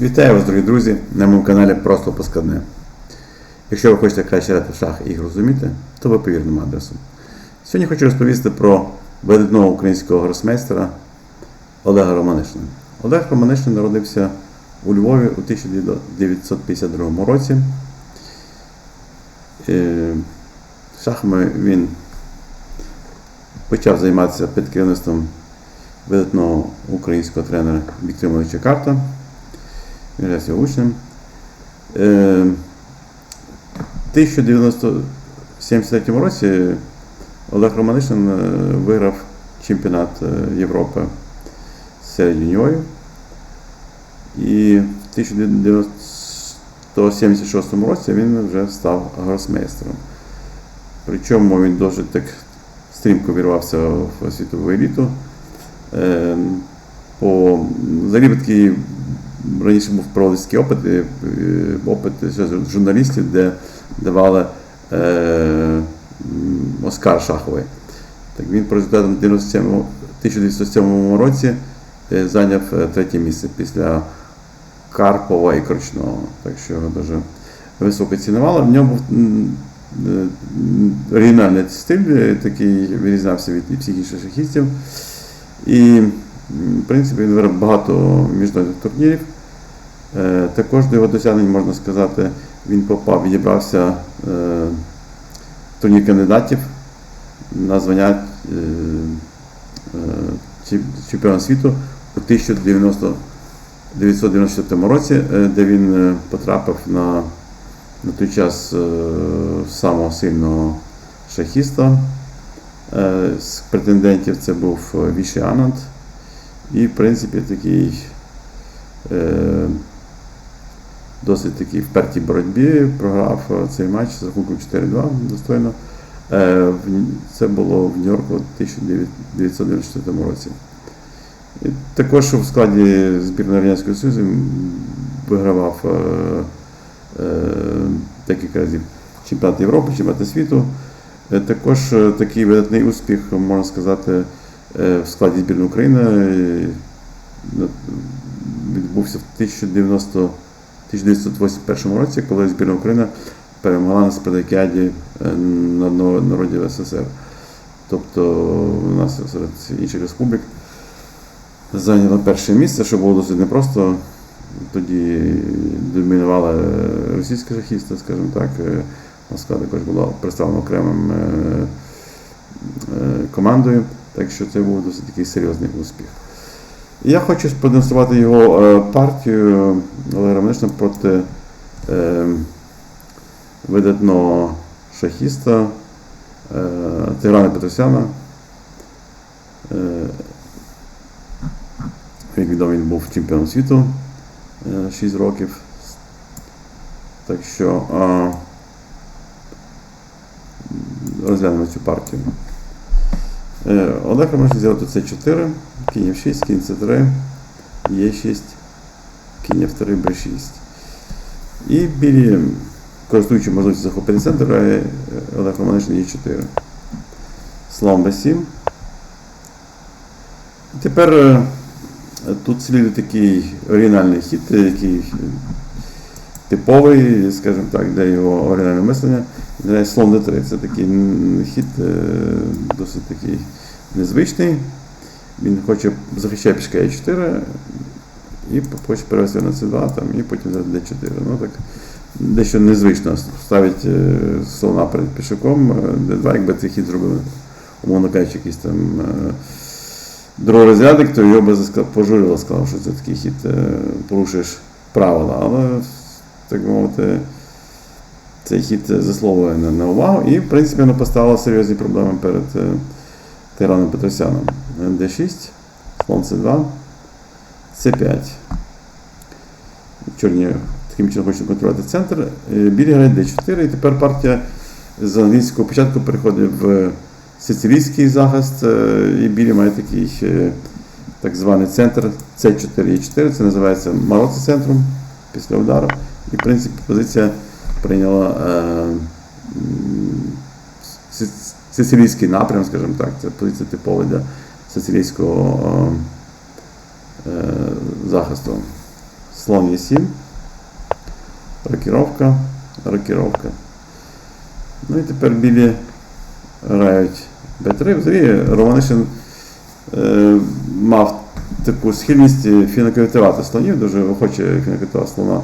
Вітаю вас, дорогі друзі, на моєму каналі Просто Паскадне. Якщо ви хочете краще грати в шах і їх розуміти, то ви по вірному адресу. Сьогодні хочу розповісти про видатного українського гросмейстера Олега Романишина. Олег Романишин народився у Львові у 1952 році. Е, Шахами він почав займатися під керівництвом видатного українського тренера Віктора Івановича Карта. Є учнем. Е, В 1973 році Олег Романишин е, виграв чемпіонат е, Європи серед юніорів. І в 1976 році він вже став гросмейстером. Причому він досить так стрімко вірвався в світову еліту. Е, По взагалі такий раніше був проводицький опит, опит журналістів, де давали е, Оскар Шаховий. Так він по результатам 97 1907 році е, зайняв е, третє місце після Карпова і Крочного. Так що його дуже високо цінували. В ньому був е, оригінальний стиль, такий вирізнявся від всіх інших шахістів. І, в принципі, він виграв багато міжнародних турнірів. Е, Також до його досягнень можна сказати, він попав, відібрався е, в турнір кандидатів на звання е, чемп- чемпіона світу у 1994 році, де він потрапив на, на той час самого сильного шахіста. З претендентів це був Віші Ананд. І, в принципі, такий досить такий впертій боротьбі, програв е, цей матч з рахунком 4-2 достойно. Е, Це було в Нью-Йорку у 1994 році. І також в складі збірної Радянського Союзу вигравав е, декілька разів чемпіонат Європи, чемпіонат світу. Також такий видатний успіх, можна сказати, в складі збірної України відбувся в 1090 1981 році, коли збірна України перемогла на спартакіаді е, на на- народів СССР. Тобто у нас серед інших республік зайняла перше місце, що було досить непросто. Тоді домінували російські шахісти, скажімо так. Е, Москва також була представлена окремим е, командою, так що це був досить такий серйозний успіх. Я хочу продемонструвати його е, партію Олега Романишина проти е, видатного шахіста е, Тиграна Петросяна. Е, як відомо, він був чемпіоном світу е, 6 років. Так що е, розглянемо цю партію. Е, Олег Романишин взяв тут С4, кінь F6, кінь С3, Е6, кінь F3, Б6. І білі, користуючи можливістю захопити центр, Олег Романишин Е4. Слон Б7. І тепер е, тут слідує такий оригінальний хід, е, який е, типовий, скажімо так, для його оригінальне мислення. Грає слон d3. Це такий хід е, досить такий незвичний. Він хоче захищає пішка e4 і хоче перевести на c2 там, і потім за d4. Ну, так, дещо незвично ставить е, слона перед пішаком, е, d2, якби цей хід зробив, умовно кажучи, якийсь там е, другорозрядник, то його би пожурило, сказав, що це такий хід, е, порушуєш правила. Але, так мовити, цей хід заслуговує на, увагу і, в принципі, воно поставило серйозні проблеми перед е, Тираном Петросяном. D6, слон C2, C5. Чорні таким чином хочуть контролювати центр. Е, Білі грають D4, і тепер партія з англійського початку переходить в сицилійський захист, е, і білі мають такий так званий центр C4 E4, це називається Мароци центром після удару. І, в принципі, позиція прийняла е, сицилійський напрям, скажімо так, це позиція типова для сицилійського е, захисту. слон є 7. Рокіровка, рокіровка. Ну і тепер білі грають Б3. Взагалі Романишин е, мав таку схильність фінокритувати слонів, дуже охоче фінокритувати слона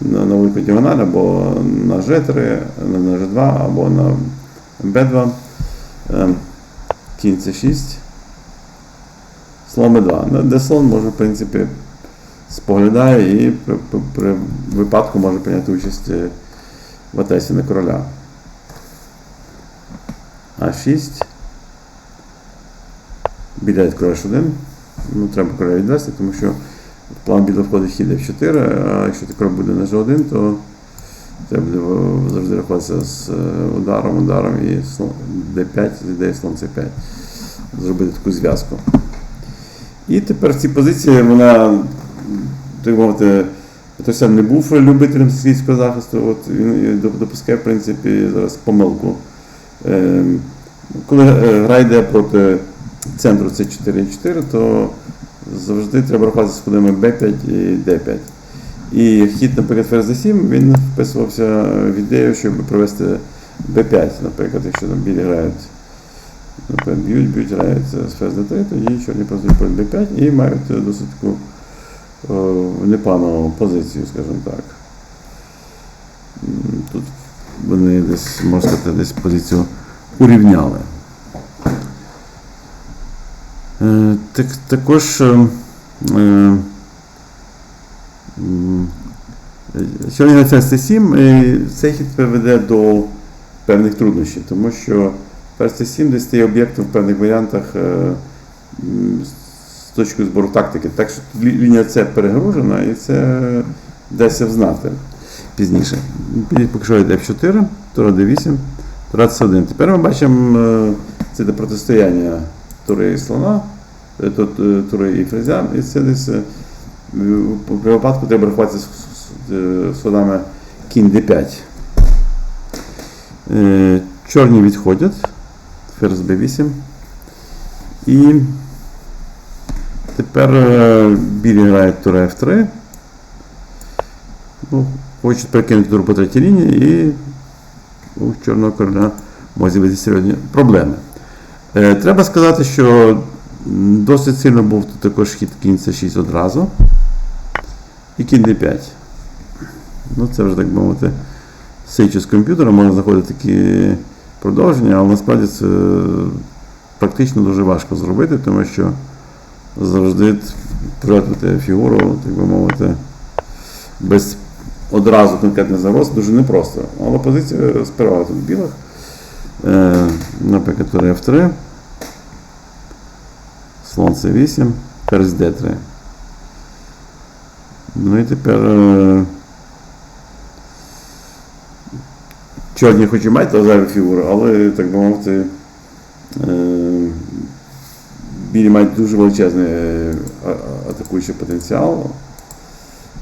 на, велику діагональ або на G3, на, на G2, або на B2. Е, кінь C6. Слон Б2. Ну, Де слон може, в принципі, споглядає і при, при, при випадку може прийняти участь е, в атаці на короля. А6. Біля короля H1. Ну, треба короля відвести, тому що план біло входить хід F4, а якщо король буде на G1, то це буде завжди рахуватися з е, ударом, ударом і D5, з ідеї слон C5. Зробити таку зв'язку. І тепер в цій позиції вона, так мовити, Петросян не був любителем світського захисту, от він допускає, в принципі, зараз помилку. Ем, Коли е, гра йде проти центру c 4 і 4, то завжди треба рахувати з ходами B5 і D5. І хід, наприклад, ферзь d7, він вписувався в ідею, щоб провести B5, наприклад, якщо там білі грають, наприклад, б'ють, б'ють, грають з ферзь d3, тоді чорні просто відповідь B5 і мають е, досить таку е, непогану позицію, скажімо так. Тут вони десь, можна сказати, десь позицію урівняли. Е, Так, також е, е, сьогодні на ферзь 7 е, цей хід приведе до певних труднощів, тому що ферзь 7 десь стає об'єктом в певних варіантах з точки збору тактики. Так що лі- лінія С перегружена і це дасться взнати пізніше. Поки що йде F4, тура D8, тура C1. Тепер ми бачимо це протистояння тури і слона, тури і фрезя, і це десь е, при випадку треба рахуватися з, е, слонами кінь D5. Е, Чорні відходять, ферзь B8. І тепер е, білі грають тура F3. Ну, хочуть перекинути тур по третій лінії і у Чорного короля можуть з'явитися серйозні проблеми. Е, треба сказати, що досить сильно був тут також хід кінь С6 одразу. І кінь D5. Ну, це вже так би мовити, сичі з комп'ютера, можна знаходити такі продовження, але насправді це практично дуже важко зробити, тому що завжди втратити фігуру, так би мовити, без одразу конкретний загроз дуже непросто. Але позиція сперва тут білих. Е, наприклад, F3, слон C8, ферзь D3. Ну і тепер е, чорні хоч і мають зайву фігуру, але, так би мовити, е, білі мають дуже величезний е, атакуючий потенціал.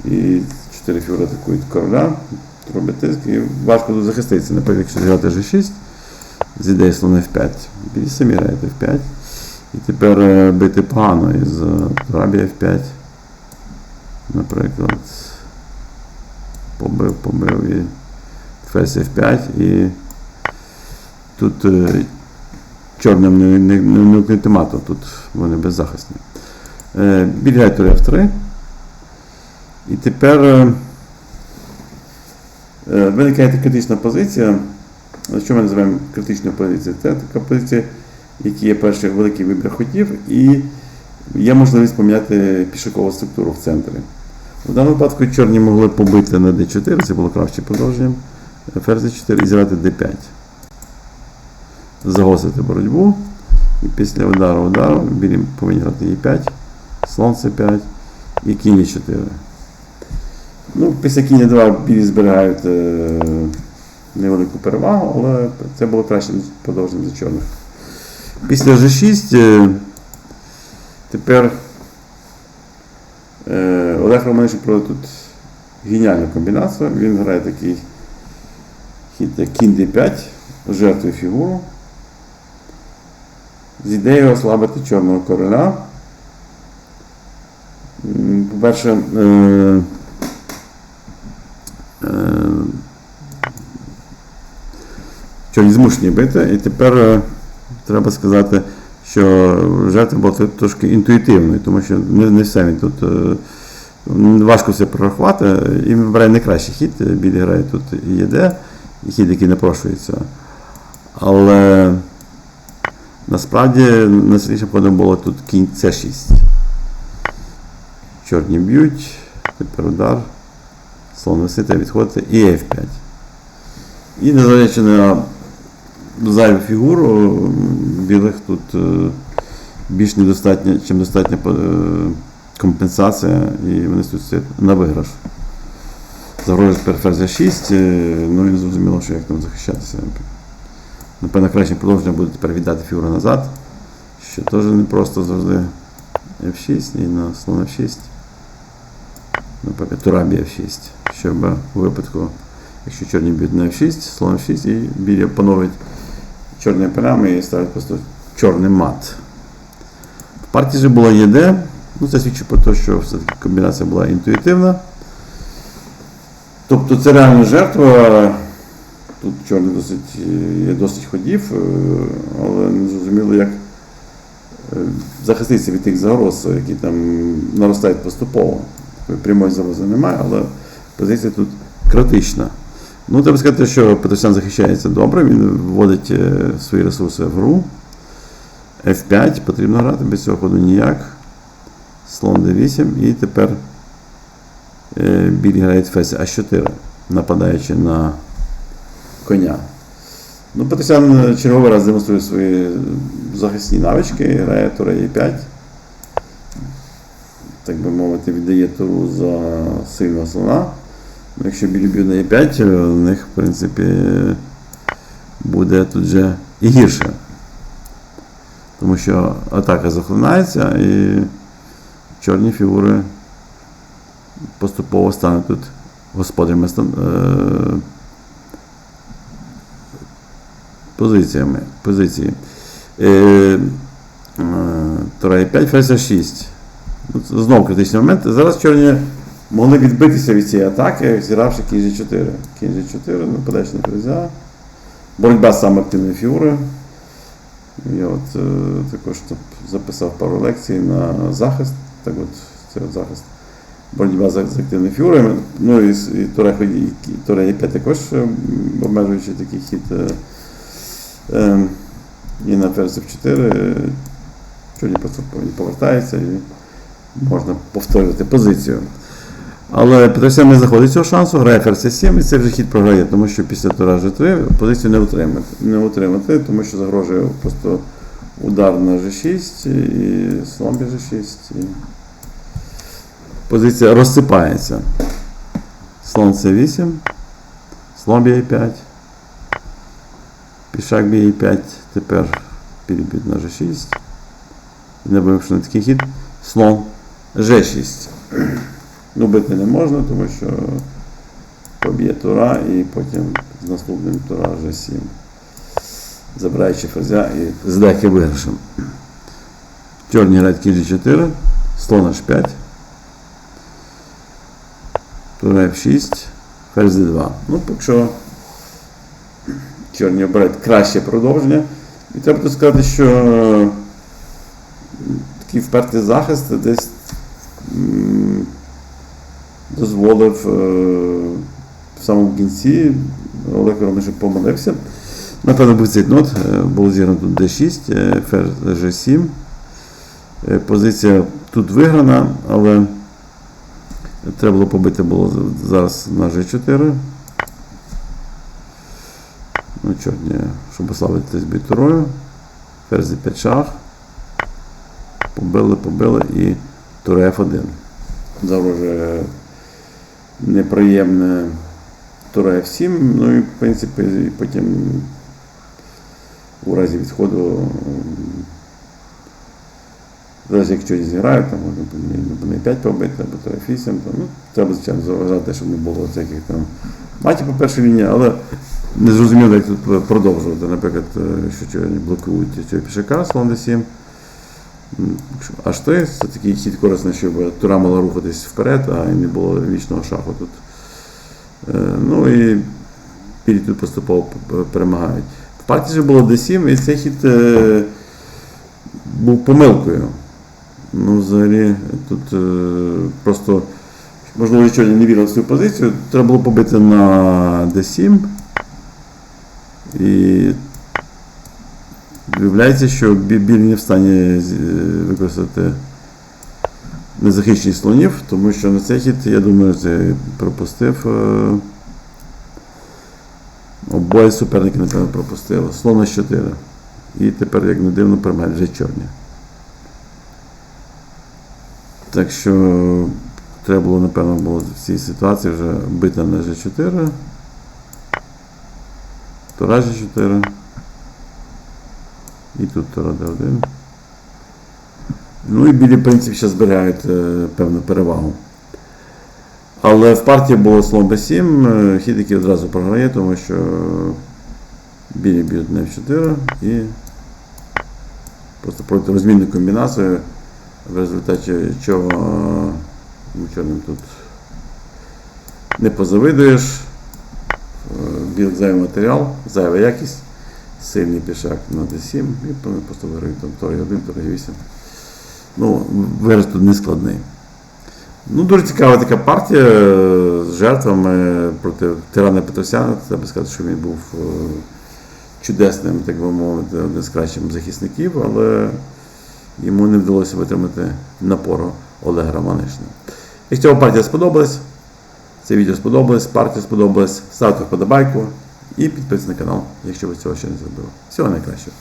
І чотири фігури атакують короля, робить тиск, і важко тут захиститися. Наприклад, якщо зіграти G6, з ідеї слон F5. Білі самі грають F5. І тепер е, бити погано із е, рабі F5. Наприклад, побив, побив і ферзь F5 і тут е, чорним не, не, не, не ультиматум, тут вони беззахисні. Біль тур F3. І тепер виникає критична позиція. Що ми називаємо критичною позицією? Це така позиція, в якій є перший великий вибір ходів і є можливість поміняти пішокову структуру в центрі. В даному випадку чорні могли побити на D4, це було краще продовженням. Ферзь D4 і зіграти D5. Загосити боротьбу. І після удару удару білі повинні грати E5, слон C5 і кінь E4. Ну, після кінь 2 білі зберігають е, невелику перевагу, але це було краще продовження за чорних. Після G6 е, тепер е, Олег Романович проводить тут геніальну комбінацію. Він грає такий хід як Кінь D5, жертвує фігуру. З ідеєю ослабити чорного короля. По-перше, е, чорні змушені бити і тепер треба сказати, що жертва була трошки інтуїтивною, тому що не, не все він тут. е, Важко все прорахувати, і вибирає найкращий хід. Білі грає тут і ЄД, і хід, який напрошується. Але насправді найсильнішим ходом було тут кінь С6. Чорні б'ють, тепер удар, слон висити, відходити і F5. І незважаючи на зайву фігуру, білих тут е, більш недостатньо, чим достатня е, компенсація, і вони стоять на виграш. Загрожує тепер ферзь 6, ну і зрозуміло, що як там захищатися. Напевно, краще продовження буде тепер віддати фігуру назад, що теж не просто завжди F6 і на слон F6. Наприклад, Турабі F6, щоб у випадку, якщо чорні б'ють на F6, слон F6 і білі опановують чорні полями і ставлять просто чорний мат. В партії була ЄД, ну це свідчить про те, що все-таки комбінація була інтуїтивна. Тобто це реальна жертва. Тут чорний досить, е, досить ходів, е, але не зрозуміло, як е, захиститися від тих загроз, які там наростають поступово. Прямої загрози немає, але позиція тут критична. Ну, треба сказати, що Петросян захищається добре, він вводить е, свої ресурси в гру. F5 потрібно грати, без цього ходу ніяк. Слон D8 і тепер е, білі грають ферзь А4, нападаючи на коня. Ну, Петросян е, черговий раз демонструє свої захисні навички, грає туре Е5. Так би мовити, віддає туру за сильного слона. Якщо білі б'ють на Е5, е, у них, в принципі, буде тут же і гірше. Тому що атака захлинається і чорні фігури поступово стануть тут господарями е, позиціями. Позиції. Тура Е5, ферзь 6. Знову критичний момент. Зараз чорні могли відбитися від цієї атаки, зігравши кінь G4. Кінь G4, нападаєш на ферзя. Боротьба з саме активної фігури. Я от е, також записав пару лекцій на захист. Так от, це от захист. Боротьба з активною фігурою. Ну і, і Туре ході- і Туре Е5 також е, м, обмежуючий такий хід. Е, е, і на ферзь F4 е, чорні просто повертаються і можна повторювати позицію. Але Петросян не заходить цього шансу, грає ферзь 7 і це вже хід програє, тому що після тура G3 позицію не утримати, не утримати, тому що загрожує просто удар на G6 і слон G6. І позиція розсипається. Слон C8, слон б'є 5, пішак б'є 5, тепер перебіг на G6. І не вимушений такий хід. Слон G6. Ну, не можна, тому що поб'є тура і потім з наступним тура G7. Забираючи ферзя і з деяким виграшем. Чорні грають кінь G4, слон H5, тура F6, ферзь D2. Ну, поки що чорні обирають краще продовження. І треба сказати, що такий впертий захист десь дозволив е, в самому кінці Олег Ромишев помилився. Напевно, був цей нот, е, було зіграно тут D6, е, ферзь G7. Е, Позиція тут виграна, але треба було побити було зараз на G4. Ну, чорні, щоб ослабитись б'ють турою. Ферзь 5 шах. Побили, побили і тура F1. Загрожує неприємне тура F7, ну і в принципі потім у разі відходу, разі якщо зіграють, там можна не 5 побити, або тура F8, то, ну, треба, звичайно, заважати, щоб не було всяких там матів по першій лінії, але не зрозуміло, як тут продовжувати. Наприклад, е, що блокують цього пішака, слон D7. Якщо H3 це такий хід корисний, щоб тура мала рухатись вперед, а не було вічного шаху тут. Е, Ну і білі тут поступово перемагають. В партії вже було d7, і цей хід е, був помилкою. Ну, взагалі, тут е, просто, можливо, чорні не вірили в свою позицію. Треба було побити на d7. І виявляється, що бі- білі не в стані е, використати незахищеність слонів, тому що на цей хід, я думаю, це пропустив. е, Обоє суперники, напевно, пропустили. Слон на 4. І тепер, як не дивно, пример вже чорні. Так що треба було, напевно, було в цій ситуації вже бити на G4. Тура G4. І тут Тура D1. Ну і білі, в принципі, ще зберігають е, певну перевагу. Але в партії було слон b7, е, хід, одразу програє, тому що білі б'ють на f4 і просто проти розмінну комбінацію, в результаті чого е, ну, чорним тут не позавидуєш. Білий зайвий матеріал, зайва якість, сильний пішак на d7 і виграють там торг 1, торг 8. Ну, вираз тут не складний. Ну, дуже цікава така партія е, з жертвами проти тирана Петросяна. Треба сказати, що він був е, чудесним, так би мовити, одним з кращих захисників, але йому не вдалося витримати напору Олега Романишина. Якщо вам партія сподобалась, це відео сподобалось, партія сподобалась, ставте вподобайку і підписуйтесь на канал, якщо ви цього ще не зробили. Всього найкращого.